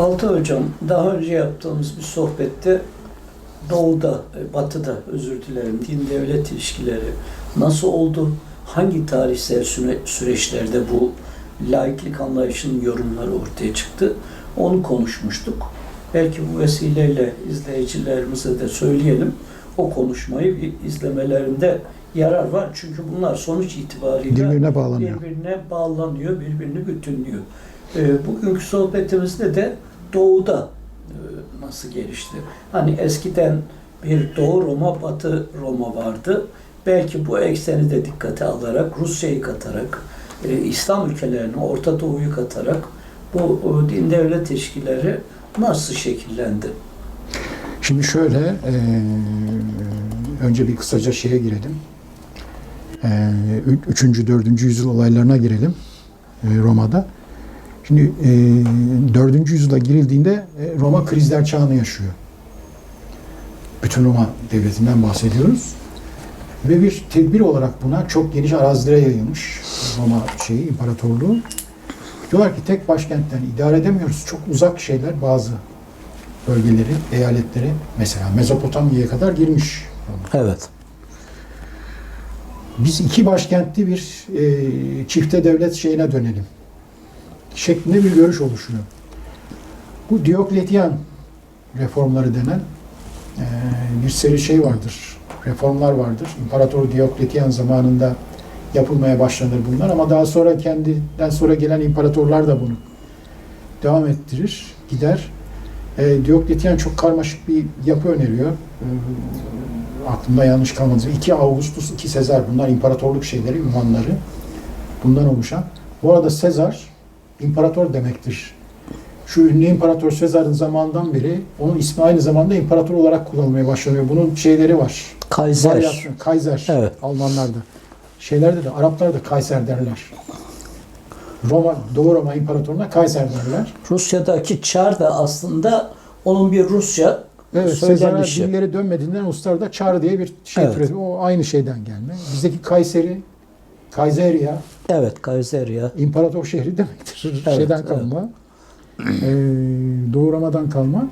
Altı hocam, daha önce yaptığımız bir sohbette Doğu'da, e, Batı'da özür dilerim, din devlet ilişkileri nasıl oldu? Hangi tarihsel süre- süreçlerde bu laiklik anlayışının yorumları ortaya çıktı? Onu konuşmuştuk. Belki bu vesileyle izleyicilerimize de söyleyelim. O konuşmayı bir izlemelerinde yarar var. Çünkü bunlar sonuç itibariyle Birbirine bağlanıyor. birbirine bağlanıyor, birbirini bütünlüyor. Ee, bugünkü sohbetimizde de Doğu'da e, nasıl gelişti? Hani eskiden bir Doğu Roma, Batı Roma vardı. Belki bu ekseni de dikkate alarak, Rusya'yı katarak, e, İslam ülkelerini, Orta Doğu'yu katarak bu o din devlet ilişkileri nasıl şekillendi? Şimdi şöyle, e, önce bir kısaca şeye girelim. E, 3. 4. yüzyıl olaylarına girelim e, Roma'da. Şimdi e, 4. yüzyıla girildiğinde e, Roma krizler çağını yaşıyor. Bütün Roma devletinden bahsediyoruz. Ve bir tedbir olarak buna çok geniş arazilere yayılmış Roma şeyi, imparatorluğu. Diyorlar ki tek başkentten idare edemiyoruz. Çok uzak şeyler bazı bölgeleri, eyaletleri mesela Mezopotamya'ya kadar girmiş. Evet. Biz iki başkentli bir e, çifte devlet şeyine dönelim. Şeklinde bir görüş oluşuyor. Bu Diokletian reformları denen e, bir seri şey vardır. Reformlar vardır. İmparator Diokletian zamanında yapılmaya başlanır bunlar ama daha sonra kendinden sonra gelen imparatorlar da bunu devam ettirir, gider. E, Diokletian çok karmaşık bir yapı öneriyor. E, aklımda yanlış kalmadıysa 2 Augustus, 2 Sezar bunlar imparatorluk şeyleri, ünvanları. Bundan oluşan. Bu arada Sezar imparator demektir. Şu ünlü imparator Sezar'ın zamandan beri onun ismi aynı zamanda imparator olarak kullanılmaya başlanıyor. Bunun şeyleri var. Kaiser. Varyasyon, Kaiser. Evet. Almanlarda. Şeylerde de Araplarda Kaiser derler. Roma, Doğu Roma İmparatorluğu'na Kaiser derler. Rusya'daki çar da aslında onun bir Rusça Evet, Sezar'a dilleri dönmediğinden Ustar'da Çar diye bir şey Evet. türedi. O aynı şeyden gelme. Bizdeki Kayseri, Kayseriya, Evet, Kaiser ya. imparator şehri demektir. Evet, Şeyden evet. kalma. Ee, Doğu Roma'dan kalma.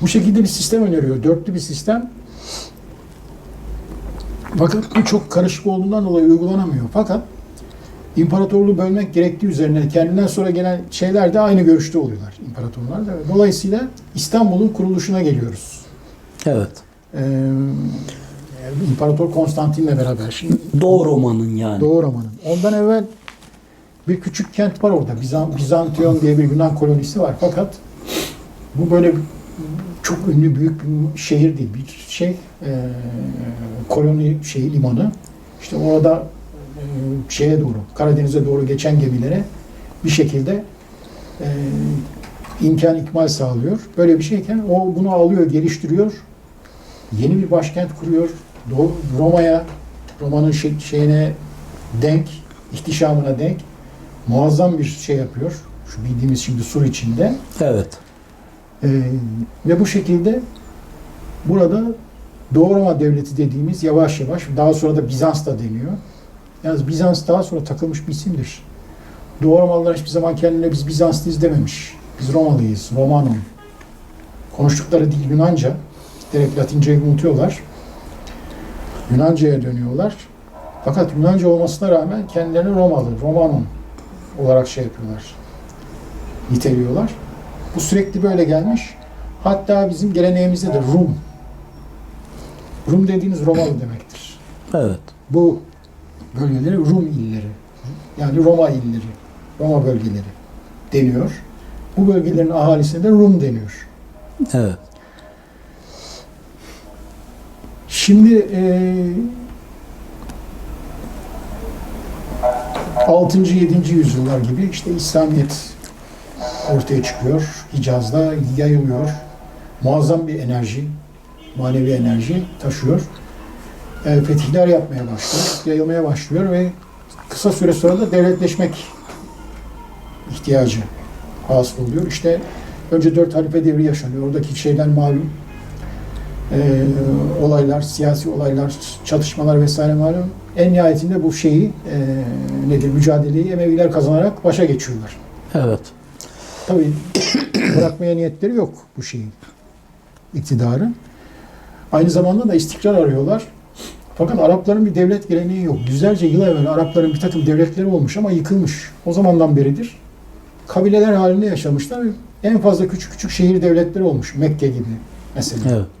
Bu şekilde bir sistem öneriyor. Dörtlü bir sistem. Fakat bu çok karışık olduğundan dolayı uygulanamıyor. Fakat imparatorluğu bölmek gerektiği üzerine kendinden sonra gelen şeyler de aynı görüşte oluyorlar imparatorlar da. Dolayısıyla İstanbul'un kuruluşuna geliyoruz. Evet. Ee, İmparator Konstantin'le beraber. Şimdi Doğu Roma'nın yani. Doğu Roma'nın. Ondan evvel bir küçük kent var orada. Bizan, Bizantiyon diye bir Yunan kolonisi var. Fakat bu böyle çok ünlü büyük bir şehir değil. Bir şey e, koloni şeyi limanı. İşte orada e, şeye doğru Karadeniz'e doğru geçen gemilere bir şekilde e, imkan ikmal sağlıyor. Böyle bir şeyken o bunu alıyor, geliştiriyor. Yeni bir başkent kuruyor. Roma'ya, Roma'nın şey- şeyine denk, ihtişamına denk muazzam bir şey yapıyor. Şu bildiğimiz şimdi sur içinde. Evet. Ee, ve bu şekilde burada Doğu Roma Devleti dediğimiz yavaş yavaş daha sonra da Bizans da deniyor. Yalnız Bizans daha sonra takılmış bir isimdir. Doğu Romalılar hiçbir zaman kendine biz Bizanslıyız dememiş. Biz Romalıyız, Romanum. Konuştukları dil Yunanca. Direkt Latinceyi unutuyorlar. Yunanca'ya dönüyorlar. Fakat Yunanca olmasına rağmen kendilerini Romalı, Romanum olarak şey yapıyorlar. Niteliyorlar. Bu sürekli böyle gelmiş. Hatta bizim geleneğimizde de Rum. Rum dediğiniz Romalı demektir. Evet. Bu bölgeleri Rum illeri. Yani Roma illeri, Roma bölgeleri deniyor. Bu bölgelerin ahalisine de Rum deniyor. Evet. Şimdi e, 6. 7. yüzyıllar gibi işte İslamiyet ortaya çıkıyor. Hicaz'da yayılıyor. Muazzam bir enerji, manevi enerji taşıyor. E, fetihler yapmaya başlıyor, yayılmaya başlıyor ve kısa süre sonra da devletleşmek ihtiyacı hasıl oluyor. İşte önce dört halife devri yaşanıyor. Oradaki şeyler malum. Ee, olaylar, siyasi olaylar, çatışmalar vesaire malum. En nihayetinde bu şeyi e, nedir mücadeleyi Emeviler kazanarak başa geçiyorlar. Evet. Tabii bırakmaya niyetleri yok bu şeyin iktidarı. Aynı zamanda da istikrar arıyorlar. Fakat Arapların bir devlet geleneği yok. Yüzlerce yıl evvel Arapların bir takım devletleri olmuş ama yıkılmış. O zamandan beridir. Kabileler halinde yaşamışlar. En fazla küçük küçük şehir devletleri olmuş. Mekke gibi mesela. Evet.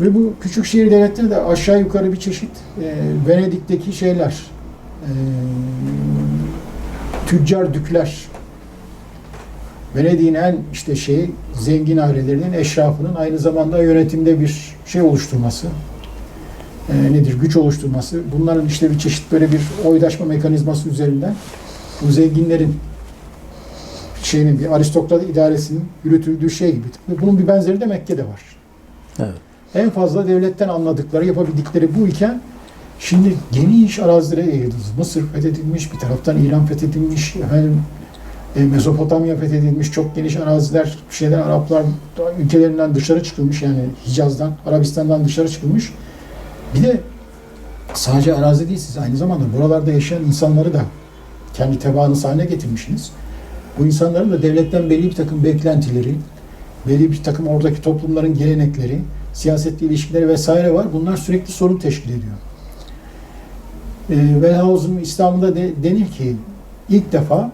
Ve bu küçük şehir devletleri de aşağı yukarı bir çeşit e, Venedik'teki şeyler, e, tüccar dükler, Venedik'in en işte şey zengin ailelerinin eşrafının aynı zamanda yönetimde bir şey oluşturması, e, nedir güç oluşturması. Bunların işte bir çeşit böyle bir oydaşma mekanizması üzerinden bu zenginlerin şeyinin bir aristokrat idaresinin yürütüldüğü şey gibi. Bunun bir benzeri de Mekke'de var. Evet. En fazla devletten anladıkları, yapabildikleri bu iken şimdi geniş arazilere yayıldınız. Mısır fethedilmiş, bir taraftan İran fethedilmiş, efendim, e, Mezopotamya fethedilmiş, çok geniş araziler, şeyler Araplar ülkelerinden dışarı çıkılmış yani Hicaz'dan, Arabistan'dan dışarı çıkılmış. Bir de sadece arazi değil siz aynı zamanda buralarda yaşayan insanları da kendi tebaanız haline getirmişsiniz. Bu insanların da devletten belli bir takım beklentileri, belli bir takım oradaki toplumların gelenekleri, siyasetle ilişkileri vesaire var. Bunlar sürekli sorun teşkil ediyor. E, Wellhausen İslam'da de, denir ki ilk defa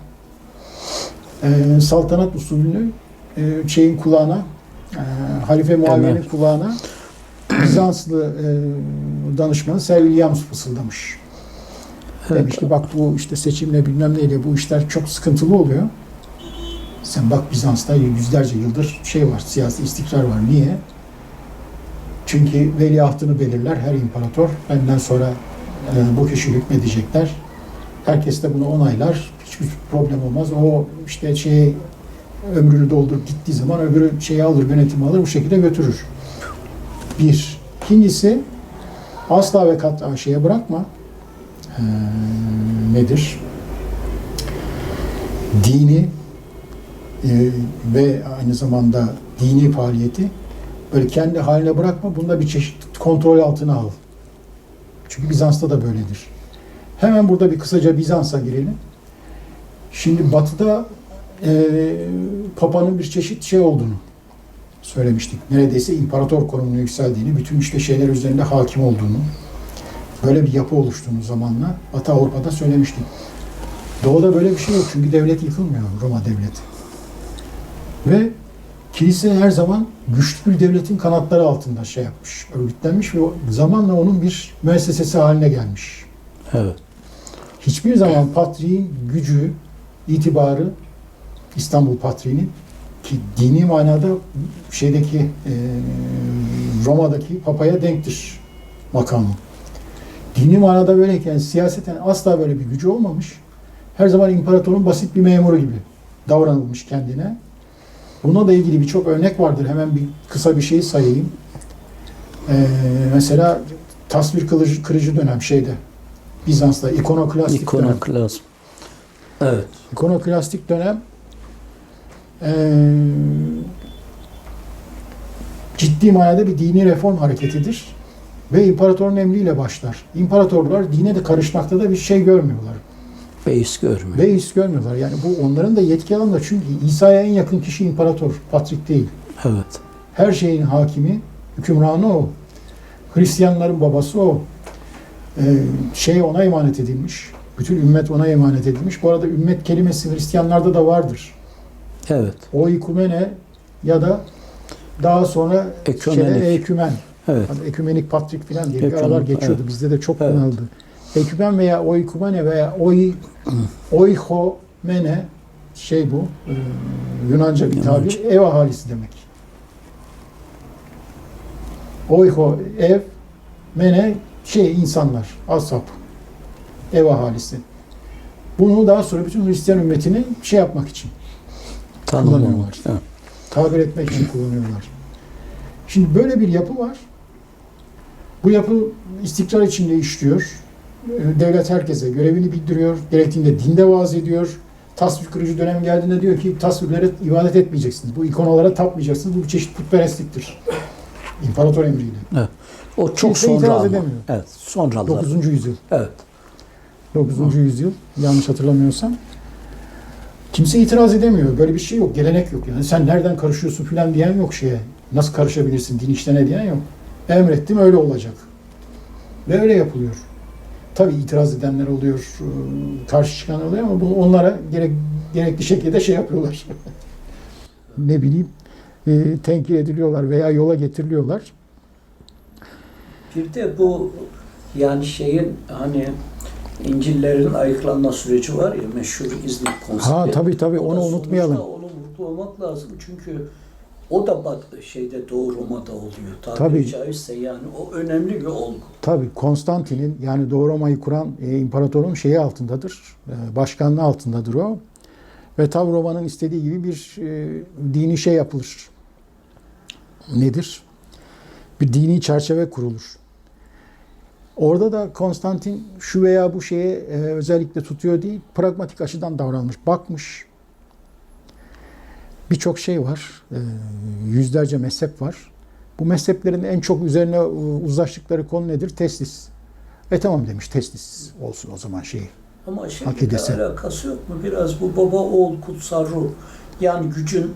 e, saltanat usulünü e, şeyin kulağına, e, Halife Muaviye'nin kulağına Bizanslı e, danışmanı Sir Williams fısıldamış. Demiş ki bak bu işte seçimle bilmem neyle bu işler çok sıkıntılı oluyor. Sen bak Bizans'ta yüzlerce yıldır şey var, siyasi istikrar var. Niye? Çünkü veliahtını belirler her imparator. Benden sonra e, bu kişi hükmedecekler. Herkes de bunu onaylar. Hiçbir problem olmaz. O işte şey ömrünü doldurup gittiği zaman öbürü şeyi alır, yönetimi alır, bu şekilde götürür. Bir. İkincisi asla ve kat'a şeye bırakma. Ee, nedir? Dini e, ve aynı zamanda dini faaliyeti böyle kendi haline bırakma. Bunda bir çeşit kontrol altına al. Çünkü Bizans'ta da böyledir. Hemen burada bir kısaca Bizans'a girelim. Şimdi Batı'da e, Papa'nın bir çeşit şey olduğunu söylemiştik. Neredeyse imparator konumuna yükseldiğini, bütün işte şeyler üzerinde hakim olduğunu, böyle bir yapı oluştuğunu zamanla Batı Avrupa'da söylemiştik. Doğu'da böyle bir şey yok çünkü devlet yıkılmıyor, Roma devleti. Ve kilise her zaman güçlü bir devletin kanatları altında şey yapmış, örgütlenmiş ve zamanla onun bir müessesesi haline gelmiş. Evet. Hiçbir zaman patriğin gücü, itibarı İstanbul patriğinin ki dini manada şeydeki e, Roma'daki papaya denktir makamı. Dini manada böyleyken siyaseten asla böyle bir gücü olmamış. Her zaman imparatorun basit bir memuru gibi davranılmış kendine. Buna da ilgili birçok örnek vardır. Hemen bir kısa bir şey sayayım. Ee, mesela tasvir kılıcı, kırıcı dönem şeyde Bizans'ta ikonoklastik dönem. İkonoklazm. Evet. İkonoklastik dönem eee, ciddi manada bir dini reform hareketidir. Ve imparatorun emriyle başlar. İmparatorlar dine de karışmakta da bir şey görmüyorlar. Beis görmüyor. Ve his görmüyorlar. Yani bu onların da yetki alanında çünkü İsa'ya en yakın kişi imparator, patrik değil. Evet. Her şeyin hakimi, hükümranı o. Hristiyanların babası o. Ee, şey ona emanet edilmiş. Bütün ümmet ona emanet edilmiş. Bu arada ümmet kelimesi Hristiyanlarda da vardır. Evet. O ikumene ya da daha sonra Ekümenik. şeyde ekümen. Evet. Hani ekümenik patrik falan diye bir aralar geçiyordu. evet. Bizde de çok Evet. kullanıldı. Ekümen veya oikumene veya oi oihomene şey bu e, Yunanca bir tabir ev ahalisi demek. Oiho ev mene şey insanlar asap ev ahalisi. Bunu daha sonra bütün Hristiyan ümmetini şey yapmak için. Kullanıyorlar. Evet. tabir etmek için kullanıyorlar. Şimdi böyle bir yapı var. Bu yapı istikrar içinde işliyor. Devlet herkese görevini bildiriyor. Gerektiğinde dinde vaaz ediyor. Tasvir kırıcı dönem geldiğinde diyor ki tasvirlere ibadet etmeyeceksiniz. Bu ikonalara tapmayacaksınız. Bu bir çeşit putperestliktir. İmparator emriyle. O çok Kimse sonra ama. edemiyor. Evet. Sonralar. 9. yüzyıl. Evet. 9. yüzyıl yanlış hatırlamıyorsam. Kimse itiraz edemiyor. Böyle bir şey yok. Gelenek yok. Yani sen nereden karışıyorsun filan diyen yok şeye. Nasıl karışabilirsin din işlerine diyen yok. Emrettim öyle olacak. Ve öyle yapılıyor. Tabii itiraz edenler oluyor, e, karşı çıkan oluyor ama bu onlara gerek, gerekli şekilde şey yapıyorlar. ne bileyim, e, tenkit ediliyorlar veya yola getiriliyorlar. Bir de bu yani şeyin hani İncil'lerin ayıklanma süreci var ya meşhur İznik konseri. Ha tabii tabii onu unutmayalım. Onu vurgulamak lazım çünkü o da bak şeyde Doğu Roma'da oluyor. Tabiri Tabii. caizse yani o önemli bir olgu. Tabii Konstantin'in yani Doğu Roma'yı kuran e, imparatorun şeyi altındadır. E, başkanlığı altındadır o. Ve tam Roma'nın istediği gibi bir e, dini şey yapılır. Nedir? Bir dini çerçeve kurulur. Orada da Konstantin şu veya bu şeye e, özellikle tutuyor değil, pragmatik açıdan davranmış. Bakmış. Birçok şey var. E, yüzlerce mezhep var. Bu mezheplerin en çok üzerine e, uzlaştıkları konu nedir? Teslis. E tamam demiş teslis olsun o zaman şey. Ama şeyle alakası yok mu? Biraz bu baba oğul kutsal ruh. Yani gücün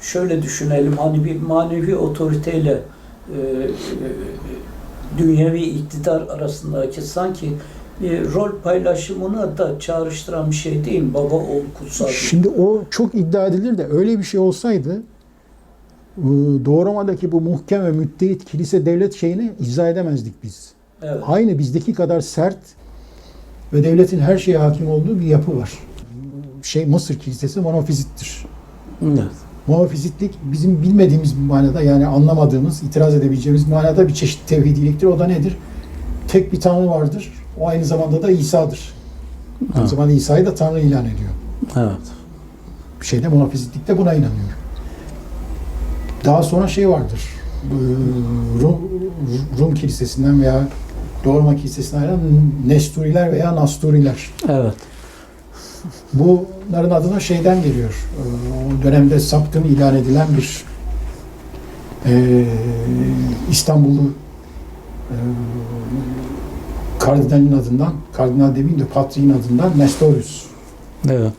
şöyle düşünelim hani bir manevi otoriteyle e, e, dünyevi iktidar arasındaki sanki rol paylaşımına da çağrıştıran bir şey değil mi? Baba oğul kutsal. Şimdi o çok iddia edilir de öyle bir şey olsaydı e, Doğu Roma'daki bu muhkem ve müttehit kilise devlet şeyini izah edemezdik biz. Evet. Aynı bizdeki kadar sert ve devletin her şeye hakim olduğu bir yapı var. Şey Mısır kilisesi monofizittir. Evet. Monofizitlik bizim bilmediğimiz bir manada yani anlamadığımız, itiraz edebileceğimiz manada bir çeşit tevhidiliktir. O da nedir? Tek bir tanrı vardır. O aynı zamanda da İsa'dır. Aynı Evet. zamanda İsa'yı da tanrı ilan ediyor. Evet. Bir şeyde monofizitlikte buna inanıyor. Daha sonra şey vardır. bu Rum, Rum kilisesinden veya Roma kilisesinden ayrılan Nesturiler veya Nasturiler. Evet. Bunların adına şeyden geliyor. Ee, O dönemde sapkın ilan edilen bir e, İstanbullu e, kardinalin adından, kardinal demeyeyim de patriğin adından Nestorius. Evet.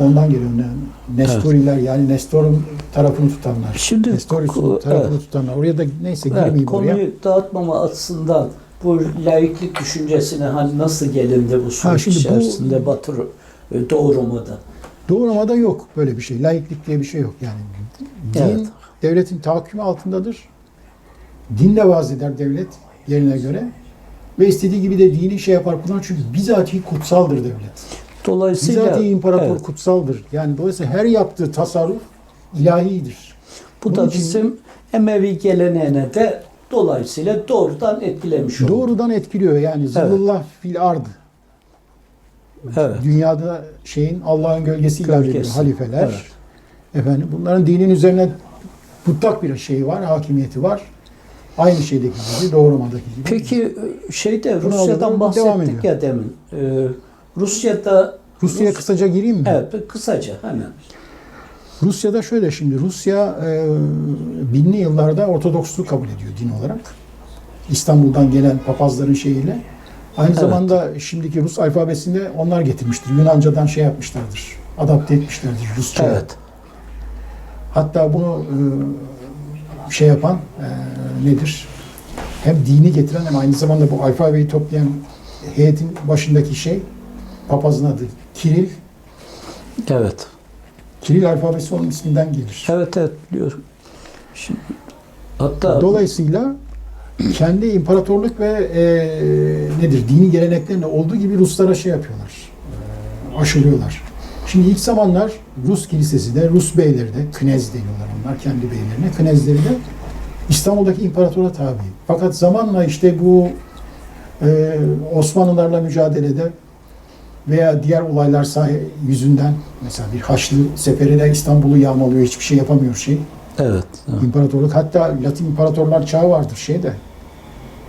Ondan geliyor. Ne- Nestoriler yani Nestor'un tarafını tutanlar. Şimdi Nestorius'un tarafını evet. tutanlar. Oraya da neyse Evet, girmeyeyim oraya. konuyu dağıtmama açısından bu laiklik düşüncesine hani nasıl gelindi bu süreç şimdi bu- içerisinde Batı e, Doğu Roma'da? Doğu Roma'da yok böyle bir şey. Laiklik diye bir şey yok yani. Din Evet. devletin tahakkümü altındadır. Dinle vaaz eder devlet yerine göre. Ve istediği gibi de dini şey yapar kullanır. Çünkü bizatihi kutsaldır devlet. Dolayısıyla Bizatihi imparator evet, kutsaldır. Yani dolayısıyla her yaptığı tasarruf ilahidir. bu da Bunun için- bizim Emevi geleneğine de dolayısıyla doğrudan etkilemiş oldu. Doğrudan etkiliyor yani zillullah fil ard. Evet. Dünyada şeyin Allah'ın gölgesi ediyor. Gölgesi. Halifeler. Evet. Efendim bunların dinin üzerine mutlak bir şey var, hakimiyeti var. Aynı şeydeki gibi, Roma'daki gibi. Peki e, şeyde Rusya'dan bahsettik ya demin. Ee, Rusya'da Rusya'ya Rus- kısaca gireyim mi? Evet, kısaca hemen. Rusya'da şöyle şimdi, Rusya e, binli yıllarda Ortodoksluğu kabul ediyor din olarak. İstanbul'dan gelen papazların şeyiyle. Aynı Evet. zamanda şimdiki Rus alfabesinde onlar getirmiştir. Yunanca'dan şey yapmışlardır, adapte etmişlerdir Rusça'ya. Evet. Hatta bunu e, şey yapan e, nedir? Hem dini getiren hem aynı zamanda bu alfabeyi toplayan heyetin başındaki şey papazın adı Kiril. Evet. Kiril alfabesi onun isminden gelir. Evet evet biliyorum. Şimdi, hatta Dolayısıyla kendi imparatorluk ve e, nedir dini geleneklerinde olduğu gibi Ruslara şey yapıyorlar. E, aşılıyorlar. Şimdi ilk zamanlar Rus kilisesi de, Rus beyleri de, knez deniyorlar onlar kendi beylerine, knezleri de İstanbul'daki imparatora tabi. Fakat zamanla işte bu e, Osmanlılarla mücadelede veya diğer olaylar sahi yüzünden mesela bir Haçlı seferine İstanbul'u yağmalıyor, hiçbir şey yapamıyor şey. evet. evet. İmparatorluk hatta Latin imparatorlar çağı vardır şeyde.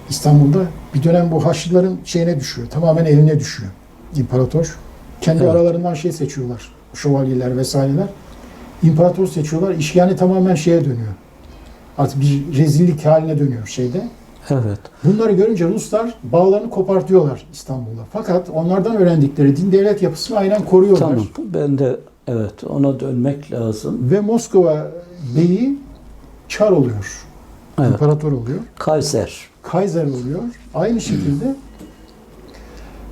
İstanbul'da bir dönem bu Haçlıların şeyine düşüyor. Tamamen eline düşüyor imparator. Kendi Evet. aralarından şey seçiyorlar. Şövalyeler vesaireler. İmparator seçiyorlar. İş yani tamamen şeye dönüyor. Artık bir rezillik haline dönüyor şeyde. Evet. Bunları görünce Ruslar bağlarını kopartıyorlar İstanbul'da. Fakat onlardan öğrendikleri din devlet yapısını aynen koruyorlar. Tamam. Ben de Evet, ona dönmek lazım. Ve Moskova beyi çar oluyor. Evet. İmparator oluyor. Kaiser. Kaiser oluyor. Aynı şekilde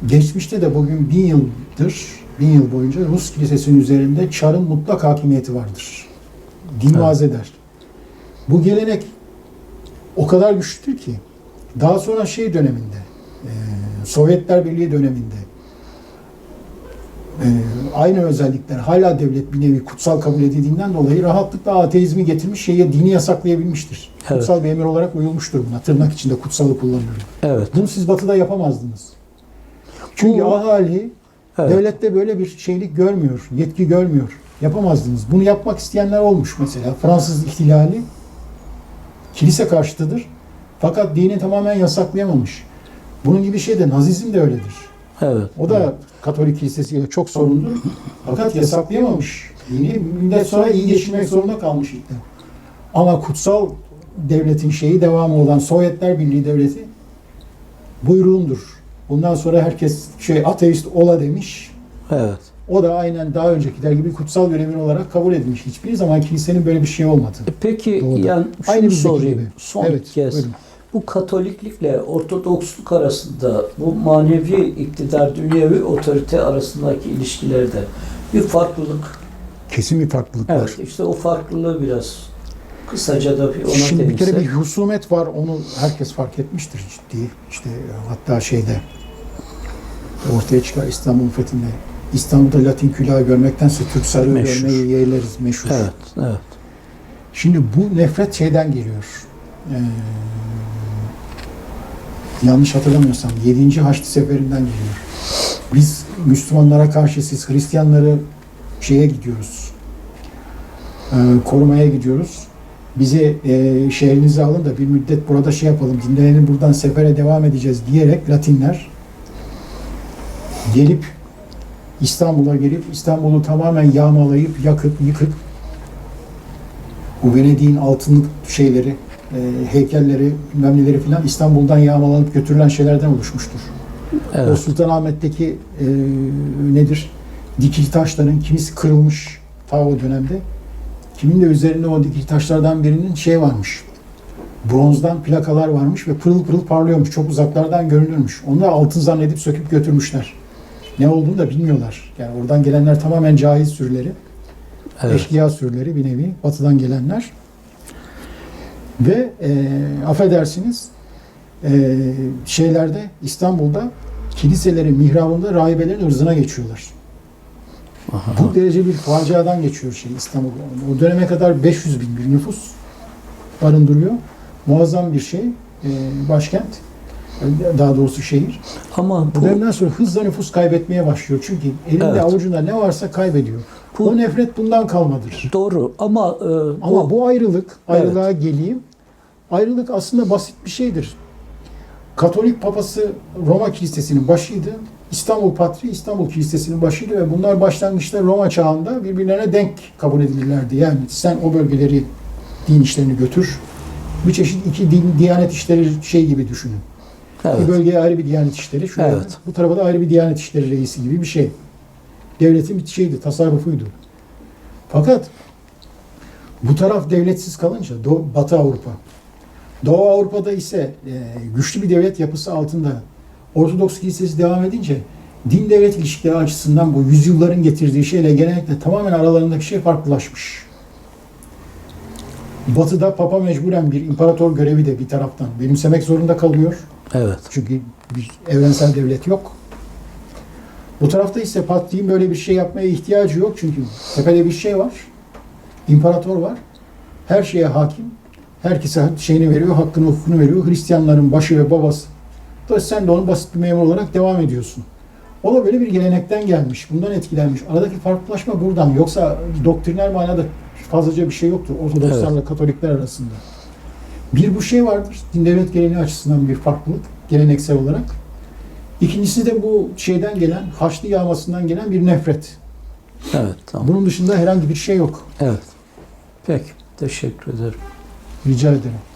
geçmişte de bugün bin yıldır, bin yıl boyunca Rus kilisesinin üzerinde Çar'ın mutlak hakimiyeti vardır. Din Evet. vaaz eder. Bu gelenek o kadar güçlüdür ki daha sonra şey döneminde, e, Sovyetler Birliği döneminde e, aynı özellikler hala devlet bir nevi kutsal kabul edildiğinden dolayı rahatlıkla ateizmi getirmiş şeye dini yasaklayabilmiştir. Evet. Kutsal bir emir olarak uyulmuştur buna. Tırnak içinde kutsalı kullanıyorum. Evet. Bunu siz batıda yapamazdınız. Çünkü Bu- ahali Evet. devlette böyle bir şeylik görmüyor, yetki görmüyor. Yapamazdınız. Bunu yapmak isteyenler olmuş mesela. Fransız ihtilali kilise karşıtıdır. Fakat dini tamamen yasaklayamamış. Bunun gibi şey de Nazizm de öyledir. Evet. O da Katolik kilisesiyle çok sorunlu. Fakat yasaklayamamış. Dini millet sonra iyi geçinmek zorunda kalmış de. Ama kutsal devletin şeyi devamı olan Sovyetler Birliği devleti buyruğundur. Bundan sonra herkes şey ateist ola demiş. Evet. O da aynen daha öncekiler gibi kutsal görevin olarak kabul edilmiş. Hiçbir zaman kilisenin böyle bir şey olmadı. E Peki Doğru. yani şunu Aynı sorayım gibi. son evet, kez. buyurun. Bu Katoliklikle Ortodoksluk arasında bu manevi iktidar, dünyevi otorite arasındaki ilişkilerde bir farklılık. Kesin bir farklılık var. Evet işte o farklılığı biraz kısaca da bir ona Şimdi bir kere bir husumet var. Onu herkes fark etmiştir ciddi. İşte hatta şeyde ortaya çıkar İstanbul'un fethinde. İstanbul'da Latin külahı görmektense Türk sarığı Meşhur. görmeyi yeğleriz meşhur. Evet, evet. Şimdi bu nefret şeyden geliyor. Ee, yanlış hatırlamıyorsam 7. Haçlı Seferinden geliyor. Biz Müslümanlara karşı siz Hristiyanları şeye gidiyoruz. Ee, korumaya gidiyoruz. Bizi e, şehrinize alın da bir müddet burada şey yapalım, dinlenelim buradan sefere devam edeceğiz diyerek Latinler gelip İstanbul'a gelip İstanbul'u tamamen yağmalayıp yakıp yıkıp bu Venedik'in altın şeyleri, e, heykelleri, bilmem neleri filan İstanbul'dan yağmalanıp götürülen şeylerden oluşmuştur. O Evet. Sultanahmet'teki e, nedir? Dikili taşların kimisi kırılmış ta o dönemde. Kimin de üzerinde o dikili taşlardan birinin şey varmış. Bronzdan plakalar varmış ve pırıl pırıl parlıyormuş. Çok uzaklardan görünürmüş. Da altın zannedip söküp götürmüşler. Ne olduğunu da bilmiyorlar. Yani oradan gelenler tamamen cahil sürüleri. evet. Eşkıya sürüleri bir nevi batıdan gelenler. Ve e, affedersiniz e, şeylerde İstanbul'da kiliselerin mihrabında rahibelerin ırzına geçiyorlar. Aha. Bu derece bir faciadan geçiyor şey İstanbul. O döneme kadar 500 bin bir nüfus barındırıyor. Muazzam bir şey. E, başkent. Daha doğrusu şehir. Ama Bu dönemden sonra hızla nüfus kaybetmeye başlıyor. Çünkü elinde Evet. avucunda ne varsa kaybediyor. Bu- o nefret bundan kalmadır. doğru ama e, Ama bu, bu ayrılık, ayrılığa geleyim. Ayrılık aslında basit bir şeydir. Katolik papası Roma Kilisesi'nin başıydı. İstanbul Patriği İstanbul Kilisesi'nin başıydı ve bunlar başlangıçta Roma çağında birbirlerine denk kabul edilirlerdi. Yani sen o bölgeleri din işlerini götür. Bir çeşit iki din, diyanet işleri şey gibi düşünün. Bir evet. bölgeye ayrı bir diyanet işleri, şuraya, Evet. bu tarafa da ayrı bir diyanet işleri reisi gibi bir şey. Devletin bir şeydi, tasarrufuydu. Fakat bu taraf devletsiz kalınca Doğu, Batı Avrupa, Doğu Avrupa'da ise e, güçlü bir devlet yapısı altında Ortodoks Kilisesi devam edince din devlet ilişkileri açısından bu yüzyılların getirdiği şeyle genellikle tamamen aralarındaki şey farklılaşmış. Batı'da Papa mecburen bir imparator görevi de bir taraftan benimsemek zorunda kalıyor. evet. Çünkü bir evrensel devlet yok. Bu tarafta ise Patriğin böyle bir şey yapmaya ihtiyacı yok. Çünkü tepede bir şey var. İmparator var. Her şeye hakim. Herkese şeyini veriyor, hakkını hukukunu veriyor. Hristiyanların başı ve babası. Da sen de onun basit bir memur olarak devam ediyorsun. O da böyle bir gelenekten gelmiş. Bundan etkilenmiş. Aradaki farklılaşma buradan. Yoksa doktriner manada fazlaca bir şey yoktur. Ortodokslarla Katolikler arasında. Bir bu şey vardır. Din devlet geleneği açısından bir farklılık. Geleneksel olarak. İkincisi de bu şeyden gelen, Haçlı yağmasından gelen bir nefret. Evet, tamam. Bunun dışında herhangi bir şey yok. Evet. Peki, teşekkür ederim. Rica ederim.